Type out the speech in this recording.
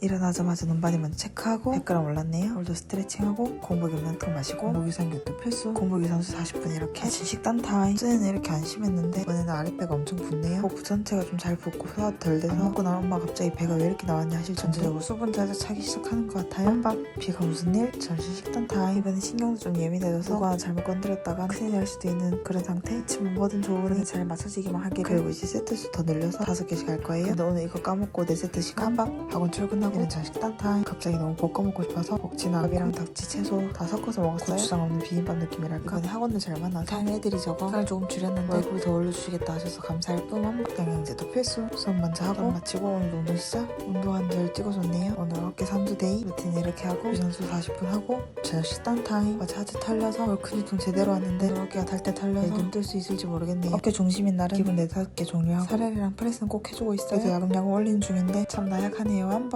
일어나자마자 눈바디 먼저 체크하고 100g 올랐네요. 오늘도 스트레칭하고 공복 영양통 마시고 공복 유산균도 필수 공복 유산소 40분 이렇게 아침 식단 타임 전에는 이렇게 안 심했는데 이번에는 아랫배가 엄청 붓네요. 복부 전체가 좀 잘 붓고 소화 덜 돼서 먹고 나면 엄마 갑자기 배가 왜 이렇게 나왔냐 하실 전체적으로 수분 자주 차기 시작하는 것 같아요. 한밥 비가 무슨 일? 점심 식단 타임 이번에 신경도 좀 예민해져서 누가 잘못 건드렸다가 큰일 날 수도 있는 그런 상태 아침은 뭐든 좋으니 잘 맞춰지기만 하길 그리고 이제 세트 수 더 늘려서 다섯 개씩 할 거예요. 근데 오늘 이거 까먹고 네 세트씩 한밥 학원 출근하고 이런 전 식단 타임 갑자기 너무 볶아 먹고 싶어서 복지나 밥이랑 닭지 채소 다 섞어서 먹었어요. 고추장 없는 비빔밥 느낌이랄까. 이번에 학원도 잘 만나서 살 애들이 저거 살 조금 줄였는데 얼굴 더 올려주시겠다 하셔서 감사할 뿐 한밥 영양제도 필수 수업 먼저 하고 마치고 오늘 운동 시작 운동 한 절 찍어줬네요. 오늘 어깨 3두 데이 루틴 이렇게 하고 유산소 40분 하고 저녁 식단 타임 어제 하체 털려서 오늘 근육통 제대로 왔는데 오늘 어깨가 달때 털려서 눈 뜰 수 있을지 모르겠네요. 어깨 중심인 날은 기본 4, 5개 종료하고 사례랑 프레스는 꼭 해주고 있어요. 그래서 야금야금 올리는 중인데 참 나약하네요. 한번